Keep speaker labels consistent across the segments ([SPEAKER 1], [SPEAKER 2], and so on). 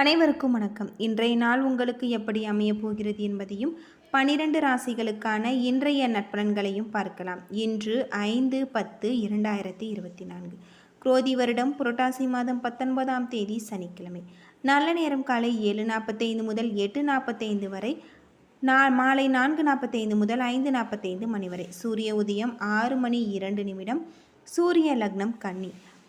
[SPEAKER 1] அனைவருக்கும் வணக்கம். இன்றைய நாள் உங்களுக்கு எப்படி அமையப் போகிறது என்பதையும் பனிரெண்டு ராசிகளுக்கான இன்றைய நட்பலன்களையும் பார்க்கலாம். இன்று ஐந்து பத்து இரண்டாயிரத்தி இருபத்தி நான்கு. குரோதி வருடம் புரட்டாசி மாதம் பத்தொன்பதாம் தேதி சனிக்கிழமை. நல்ல நேரம் காலை ஏழு நாற்பத்தைந்து முதல் எட்டு நாற்பத்தைந்து வரை நா மாலை நான்கு நாற்பத்தைந்து முதல் ஐந்து நாற்பத்தைந்து மணி வரை. சூரிய உதயம் ஆறு மணி இரண்டு நிமிடம். சூரிய லக்னம் கன்னி.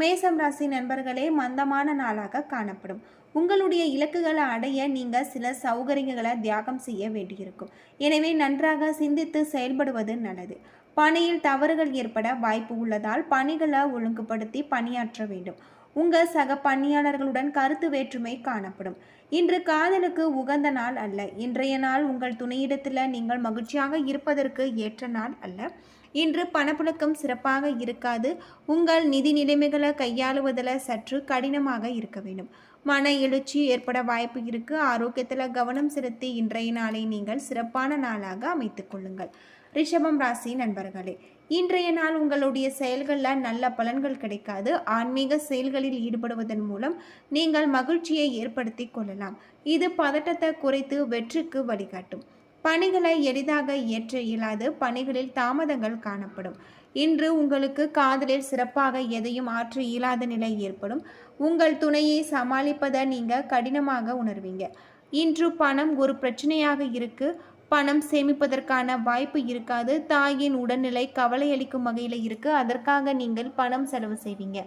[SPEAKER 1] மேசம் ராசி நண்பர்களே மந்தமான நாளாக காணப்படும். உங்களுடைய இலக்குகளை அடைய நீங்கள் சில சௌகரியங்களை தியாகம் செய்ய வேண்டியிருக்கும். எனவே நன்றாக சிந்தித்து செயல்படுவது நல்லது. பணியில் தவறுகள் ஏற்பட வாய்ப்பு உள்ளதால் பணிகளை ஒழுங்குபடுத்தி பணியாற்ற வேண்டும். உங்கள் சக பணியாளர்களுடன் கருத்து வேற்றுமை காணப்படும். இன்று காதலுக்கு உகந்த நாள் அல்ல. இன்றைய நாள் உங்கள் துணையிடத்தில் நீங்கள் மகிழ்ச்சியாக இருப்பதற்கு ஏற்ற நாள் அல்ல. இன்று பணப்புழக்கம் சிறப்பாக இருக்காது. உங்கள் நிதி நிலைமைகளை கையாளுவதில் சற்று கடினமாக இருக்க வேண்டும். மன எழுச்சி ஏற்பட வாய்ப்பு இருக்கு. ஆரோக்கியத்தில் கவனம் செலுத்தி இன்றைய நாளை நீங்கள் சிறப்பான நாளாக அமைத்துக் கொள்ளுங்கள். ரிஷபம் ராசி நண்பர்களே இன்றைய நாள் உங்களுடைய செயல்களில் நல்ல பலன்கள் கிடைக்காது. ஆன்மீக செயல்களில் ஈடுபடுவதன் மூலம் நீங்கள் மகிழ்ச்சியை ஏற்படுத்தி கொள்ளலாம். இது பதட்டத்தை குறைத்து வெற்றிக்கு வழிகாட்டும். பணிகளை எளிதாக ஏற்ற இயலாது பணிகளில் தாமதங்கள் காணப்படும். இன்று உங்களுக்கு காதலில் சிறப்பாக எதையும் ஆற்ற இயலாத நிலை ஏற்படும். உங்கள் துணையை சமாளிப்பதை நீங்கள் கடினமாக உணர்வீங்க. இன்று பணம் ஒரு பிரச்சனையாக இருக்கு. பணம் சேமிப்பதற்கான வாய்ப்பு இருக்காது. தாயின் உடல்நிலை கவலையளிக்கும் வகையில் இருக்கு. அதற்காக நீங்கள் பணம் செலவு செய்வீங்க.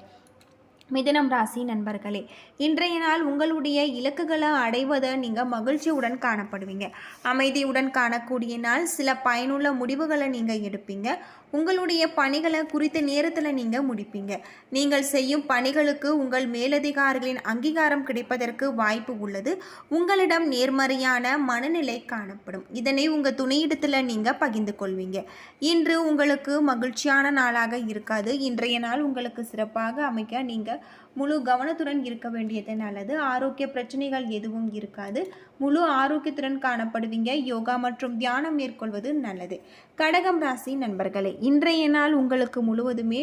[SPEAKER 1] மிதனம் ராசி நண்பர்களே இன்றைய நாள் உங்களுடைய இலக்குகளை அடைவதை நீங்கள் மகிழ்ச்சியுடன் காணப்படுவீங்க. அமைதியுடன் காணக்கூடிய நாள் சில பயனுள்ள முடிவுகளை நீங்கள் எடுப்பீங்க. உங்களுடைய பணிகளை குறித்த நேரத்தில் நீங்கள் முடிப்பீங்க. நீங்கள் செய்யும் பணிகளுக்கு உங்கள் மேலதிகாரிகளின் அங்கீகாரம் கிடைப்பதற்கு வாய்ப்பு உள்ளது. உங்களிடம் நேர்மறையான மனநிலை காணப்படும். இதனை உங்கள் துணையிடத்தில் நீங்கள் பகிர்ந்து கொள்வீங்க. இன்று உங்களுக்கு மகிழ்ச்சியான நாளாக இருக்காது. இன்றைய நாள் உங்களுக்கு சிறப்பாக அமைக்க நீங்கள் முழு கவனத்துடன் இருக்க வேண்டியது நல்லது. ஆரோக்கிய பிரச்சனைகள் எதுவும் இருக்காது. முழு ஆரோக்கியத்துடன் காணப்படுவீங்க. யோகா மற்றும் தியானம் மேற்கொள்வது நல்லது. கடகம் ராசி நண்பர்களே இன்றைய நாள் உங்களுக்கு முழுவதுமே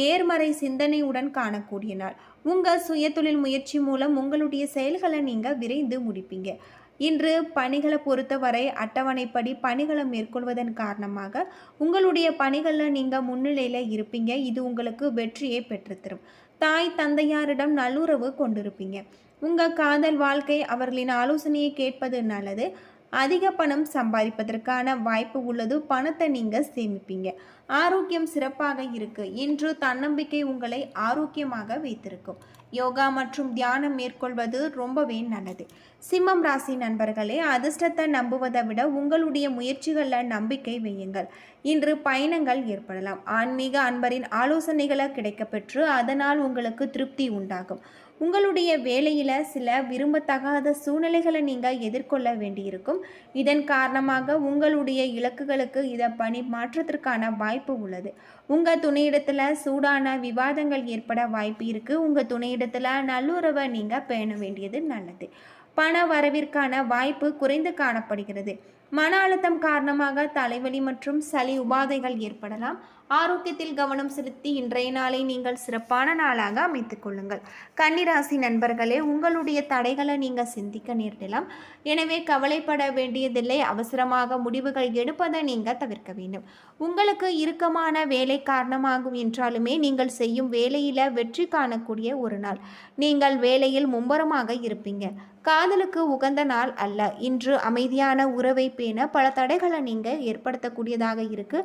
[SPEAKER 1] நேர்மறை சிந்தனையுடன் காணக்கூடிய நாள். உங்கள் சுயதொழில் முயற்சி மூலம் உங்களுடைய செயல்களை நீங்கள் விரைந்து முடிப்பீங்க. இன்று பணிகளை பொறுத்தவரை அட்டவணைப்படி பணிகளை மேற்கொள்வதன் காரணமாக உங்களுடைய பணிகளில் நீங்கள் முன்னிலையில் இருப்பீங்க. இது உங்களுக்கு வெற்றியை பெற்றுத்தரும். தாய் தந்தையாரிடம் நல்லுறவு கொண்டிருப்பீங்க. உங்கள் காதல் வாழ்க்கை அவர்களின் ஆலோசனையை கேட்பது நல்லது. அதிக பணம் சம்பாதிப்பதற்கான வாய்ப்பு உள்ளது. பணத்தை நீங்கள் சேமிப்பீங்க. ஆரோக்கியம் சிறப்பாக இருக்கு. இன்று தன்னம்பிக்கை உங்களை ஆரோக்கியமாக வைத்திருக்கும். யோகா மற்றும் தியானம் மேற்கொள்வது ரொம்பவே நல்லது. சிம்மம் ராசி நண்பர்களே அதிர்ஷ்டத்தை நம்புவதை விட உங்களுடைய முயற்சிகளில் நம்பிக்கை வையுங்கள். இன்று பயணங்கள் ஏற்படலாம். ஆன்மீக அன்பரின் ஆலோசனைகளை கிடைக்கப்பெற்று அதனால் உங்களுக்கு திருப்தி உண்டாகும். உங்களுடைய வேலையில் சில விரும்பத்தகாத சூழ்நிலைகளை நீங்கள் எதிர்கொள்ள வேண்டியிருக்கும். இதன் காரணமாக உங்களுடைய இலக்குகளுக்கு இதை பணி மாற்றத்திற்கான வாய்ப்பு உள்ளது. உங்கள் துணையிடத்தில் சூடான விவாதங்கள் ஏற்பட வாய்ப்பு இருக்குது உங்கள் துணையிடத்தில் நல்லுறவை நீங்கள் பேண வேண்டியது நல்லது. பண வரவிற்கான வாய்ப்பு குறைந்து காணப்படுகிறது. மன அழுத்தம் காரணமாக தலைவலி மற்றும் சளி உபாதைகள் ஏற்படலாம். ஆரோக்கியத்தில் கவனம் செலுத்தி இன்றைய நாளை நீங்கள் சிறப்பான நாளாக அமைத்துக் கொள்ளுங்கள். கன்னிராசி நண்பர்களே உங்களுடைய தடைகளை நீங்கள் சிந்திக்க நேரிடலாம். எனவே கவலைப்பட வேண்டியதில்லை. அவசரமாக முடிவுகள் எடுப்பதை நீங்கள் தவிர்க்க வேண்டும். உங்களுக்கு இறுக்கமான வேலை காரணமாகும் என்றாலுமே நீங்கள் செய்யும் வேலையில் வெற்றி காணக்கூடிய ஒரு நாள். நீங்கள் வேலையில் மும்பரமாக இருப்பீங்க. காதலுக்கு உகந்த நாள் அல்ல. இன்று அமைதியான உறவை பேண பல தடைகளை நீங்கள் ஏற்படுத்தக்கூடியதாக இருக்கு.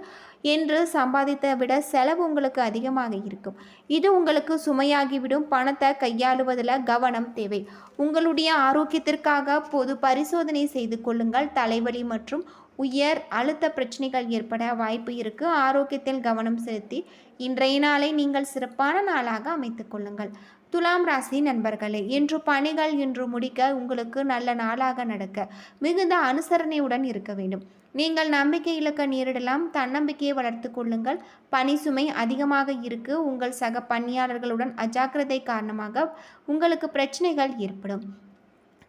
[SPEAKER 1] என்று சம்பாதித்த விட செலவு உங்களுக்கு அதிகமாக இருக்கும். இது உங்களுக்கு சுமையாகிவிடும். பணத்தை கையாளுவதில் கவனம் தேவை. உங்களுடைய ஆரோக்கியத்திற்காக பொது பரிசோதனை செய்து கொள்ளுங்கள். தலைவலி மற்றும் உயர் அழுத்த பிரச்சனைகள் ஏற்பட வாய்ப்பு இருக்குது ஆரோக்கியத்தில் கவனம் செலுத்தி இன்றைய நாளை நீங்கள் சிறப்பான நாளாக அமைத்துக்கொள்ளுங்கள் துலாம் ராசி நண்பர்களே இன்று பணிகள் இன்று முடிக்க உங்களுக்கு நல்ல நாளாக நடக்க மிகுந்த அனுசரணையுடன் இருக்க வேண்டும். நீங்கள் நம்பிக்கை இழக்க நேரிடலாம். தன்னம்பிக்கையை வளர்த்து கொள்ளுங்கள். பணி சுமை அதிகமாக இருக்கு. உங்கள் சக பணியாளர்களுடன் அஜாக்கிரதை காரணமாக உங்களுக்கு பிரச்சனைகள் ஏற்படும்.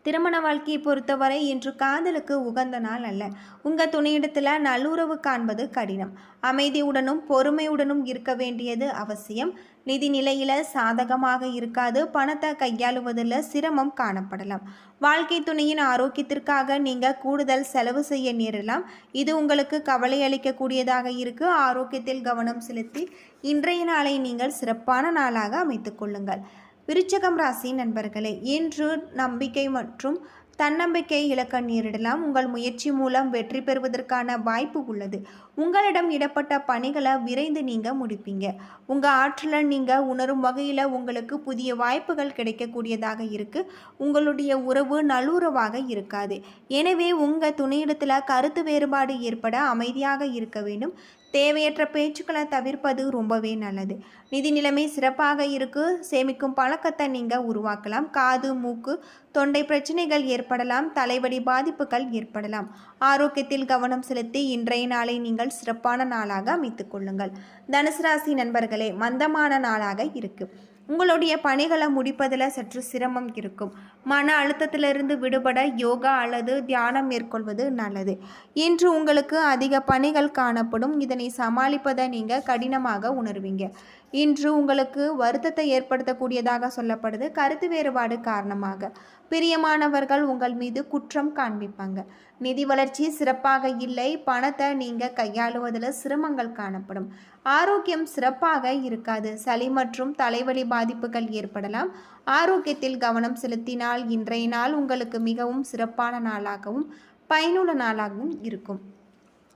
[SPEAKER 1] திருமண வாழ்க்கையை பொறுத்தவரை இன்று காதலுக்கு உகந்த நாள் அல்ல. உங்கள் துணையிடத்தில் நல்லுறவு காண்பது கடினம். அமைதியுடனும் பொறுமையுடனும் இருக்க வேண்டியது அவசியம். நிதி நிலையில் சாதகமாக இருக்காது பணத்தை கையாளுவதில் சிரமம் காணப்படலாம். வாழ்க்கை துணையின் ஆரோக்கியத்திற்காக நீங்கள் கூடுதல் செலவு செய்ய நேரலாம். இது உங்களுக்கு கவலை அளிக்கக்கூடியதாக இருக்கு. ஆரோக்கியத்தில் கவனம் செலுத்தி இன்றைய நாளை நீங்கள் சிறப்பான நாளாக அமைத்துக்கொள்ளுங்கள் விருச்சகம் ராசி நண்பர்களே இன்று நம்பிக்கை மற்றும் தன்னம்பிக்கை இழக்க நேரிடலாம். உங்கள் முயற்சி மூலம் வெற்றி பெறுவதற்கான வாய்ப்பு உள்ளது. உங்களிடம் இடப்பட்ட பணிகளை விரைந்து நீங்கள் முடிப்பீங்க. உங்கள் ஆற்றலை நீங்கள் உணரும் வகையில் உங்களுக்கு புதிய வாய்ப்புகள் கிடைக்கக்கூடியதாக இருக்குது உங்களுடைய உறவு நல்லுறவாக இருக்காது. எனவே உங்கள் துணையிடத்தில் கருத்து வேறுபாடு ஏற்பட அமைதியாக இருக்க வேண்டும். தேவையற்ற பேச்சுக்களை தவிர்ப்பது ரொம்பவே நல்லது. நிதி நிலைமை சிறப்பாக இருக்கு. சேமிக்கும் பழக்கத்தை நீங்கள் உருவாக்கலாம். காது மூக்கு தொண்டை பிரச்சனைகள் ஏற்படலாம் தலைவலி பாதிப்புகள் ஏற்படலாம். ஆரோக்கியத்தில் கவனம் செலுத்தி இன்றைய நாளை நீங்கள் சிறப்பான நாளாக அமைத்துக் கொள்ளுங்கள். தனுசு ராசி நண்பர்களே மந்தமான நாளாக இருக்கு. உங்களுடைய பணிகளை முடிப்பதில் சற்று சிரமம் இருக்கும். மன அழுத்தத்திலிருந்து விடுபட யோகா அல்லது தியானம் மேற்கொள்வது நல்லது. இன்று உங்களுக்கு அதிக பணிகள் காணப்படும். இதனை சமாளிப்பதை நீங்கள் கடினமாக உணர்வீங்க. இன்று உங்களுக்கு வருத்தத்தை ஏற்படுத்தக்கூடியதாக சொல்லப்படுது. கருத்து வேறுபாடு காரணமாக. பிரியமானவர்கள் உங்கள் மீது குற்றம் காண்பிப்பாங்க. நிதி வளர்ச்சி சிறப்பாக இல்லை. பணத்தை நீங்கள் கையாளுவதில் சிரமங்கள் காணப்படும். ஆரோக்கியம் சிறப்பாக இருக்காது. சளி மற்றும் தலைவலி பாதிப்புகள் ஏற்படலாம். ஆரோக்கியத்தில் கவனம் செலுத்தினால் இன்றைய நாள் உங்களுக்கு மிகவும் சிறப்பான நாளாகவும் பயனுள்ள நாளாகவும் இருக்கும்.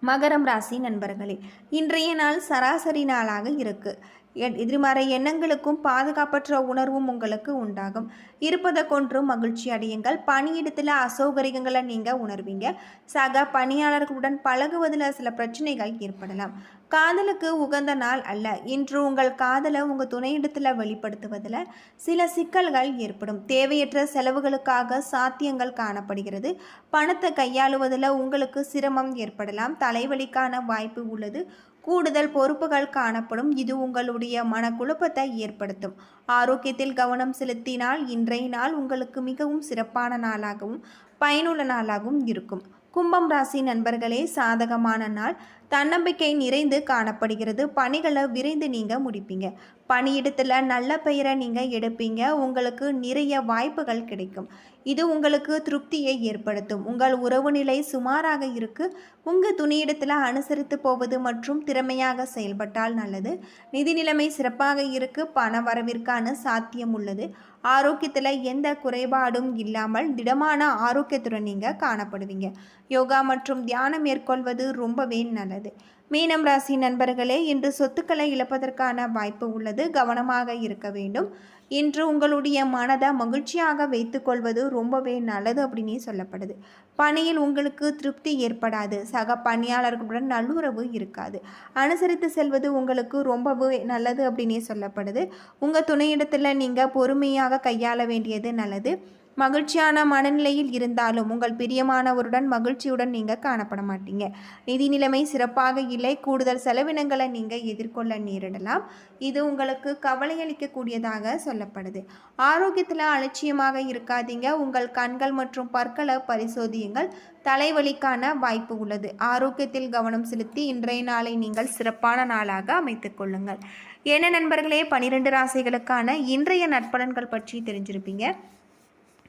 [SPEAKER 1] மகரம் ராசி நண்பர்களே இன்றைய நாள் சராசரி நாளாக இருக்குது எதிர்மறை எண்ணங்களுக்கும் பாதுகாப்பற்ற உணர்வும் உங்களுக்கு உண்டாகும். இருப்பதை கொன்றும் மகிழ்ச்சி அடையுங்கள். பணியிடத்தில் அசௌகரியங்களை நீங்கள் உணர்வீங்க. சக பணியாளர்களுடன் பழகுவதில் சில பிரச்சனைகள் ஏற்படலாம். காதலுக்கு உகந்த நாள் அல்ல. இன்று உங்கள் காதலை உங்கள் துணையிடத்தில் வெளிப்படுத்துவதில் சில சிக்கல்கள் ஏற்படும். தேவையற்ற செலவுகளுக்காக சாத்தியங்கள் காணப்படுகிறது. பணத்தை கையாளுவதில் உங்களுக்கு சிரமம் ஏற்படலாம். தலைவலிக்கான வாய்ப்பு உள்ளது. கூடுதல் பொறுப்புகள் காணப்படும். இது உங்களுடைய மனக்குழப்பத்தை ஏற்படுத்தும். ஆரோக்கியத்தில் கவனம் செலுத்தினால் இன்றைய நாள் உங்களுக்கு மிகவும் சிறப்பான நாளாகவும் பயனுள்ள நாளாகவும் இருக்கும். கும்பம் ராசி நண்பர்களே சாதகமான நாள். தன்னம்பிக்கை நிறைந்து காணப்படுகிறது. பணிகளை விரைந்து நீங்கள் முடிப்பீங்க. பணியிடத்தில் நல்ல பெயரை நீங்கள் எடுப்பீங்க. உங்களுக்கு நிறைய வாய்ப்புகள் கிடைக்கும். இது உங்களுக்கு திருப்தியை ஏற்படுத்தும். உங்கள் உறவு நிலை சுமாராக இருக்கு. உங்கள் துணியிடத்தில் அனுசரித்து போவது மற்றும் திறமையாக செயல்பட்டால் நல்லது. நிதி நிலைமை சிறப்பாக இருக்கு. பண வரவிற்கான சாத்தியம் உள்ளது. ஆரோக்கியத்தில் எந்த குறைபாடும் இல்லாமல் திடமான ஆரோக்கியத்துடன் நீங்கள் காணப்படுவீங்க. யோகா மற்றும் தியானம் மேற்கொள்வது ரொம்பவே நல்லது. மீனம் ராசி நண்பர்களே இன்று சொத்துக்களை இழப்பதற்கான வாய்ப்பு உள்ளது. கவனமாக இருக்க வேண்டும். இன்று உங்களுடைய மனதை மகிழ்ச்சியாக வைத்துக்கொள்வது ரொம்பவே நல்லது அப்படின்னே சொல்லப்படுது. பணியில் உங்களுக்கு திருப்தி ஏற்படாது. சக பணியாளர்களுடன் நல்லுறவு இருக்காது. அனுசரித்து செல்வது உங்களுக்கு ரொம்பவே நல்லது அப்படின்னே சொல்லப்படுது. உங்கள் துணையிடத்தில் நீங்கள் பொறுமையாக கையாள வேண்டியது நல்லது. மகிழ்ச்சியான மனநிலையில் இருந்தாலும் உங்கள் பிரியமானவருடன் மகிழ்ச்சியுடன் நீங்கள் காணப்பட மாட்டீங்க. நிதி நிலைமை சிறப்பாக இல்லை. கூடுதல் செலவினங்களை நீங்கள் எதிர்கொள்ள நேரிடலாம். இது உங்களுக்கு கவலையளிக்கக்கூடியதாக சொல்லப்படுது. ஆரோக்கியத்தில் அலட்சியமாக இருக்காதீங்க. உங்கள் கண்கள் மற்றும் பற்களை பரிசோதியுங்கள். தலைவலிக்கான வாய்ப்பு உள்ளது. ஆரோக்கியத்தில் கவனம் செலுத்தி இன்றைய நாளை நீங்கள் சிறப்பான நாளாக அமைத்துக் கொள்ளுங்கள். என்ன நண்பர்களே? பனிரெண்டு ராசிகளுக்கான இன்றைய நற்பலன்கள் பற்றி தெரிஞ்சிருப்பீங்க.